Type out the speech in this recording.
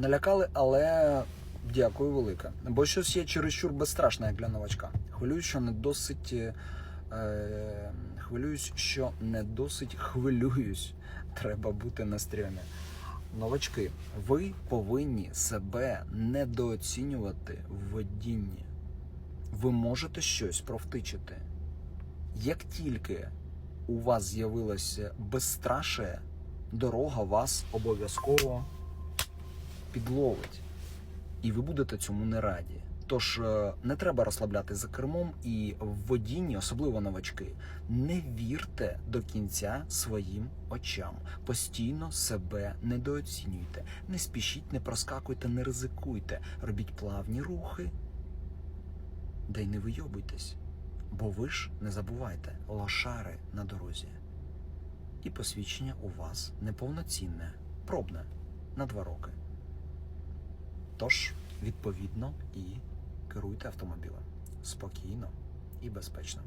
Налякали, але дякую велике. Бо щось є чересчур безстрашне як для новачка. Хвилююсь, що не досить. Е, хвилююсь, що не досить хвилююсь. Треба бути на стрімі. Новачки, ви повинні себе недооцінювати в водінні. Ви можете щось провтичити. Як тільки у вас з'явилося безстрашие, дорога вас обов'язково підловить. І ви будете цьому не раді. Тож е, не треба розслабляти за кермом і в водінні, особливо новачки, не вірте до кінця своїм очам. Постійно себе недооцінюйте. Не спішіть, не проскакуйте, не ризикуйте. Робіть плавні рухи. Да й не вийобуйтесь. Бо ви ж не забувайте лошари на дорозі. І посвідчення у вас неповноцінне, пробне на два роки. Тож, відповідно, і керуйте автомобілем спокійно і безпечно.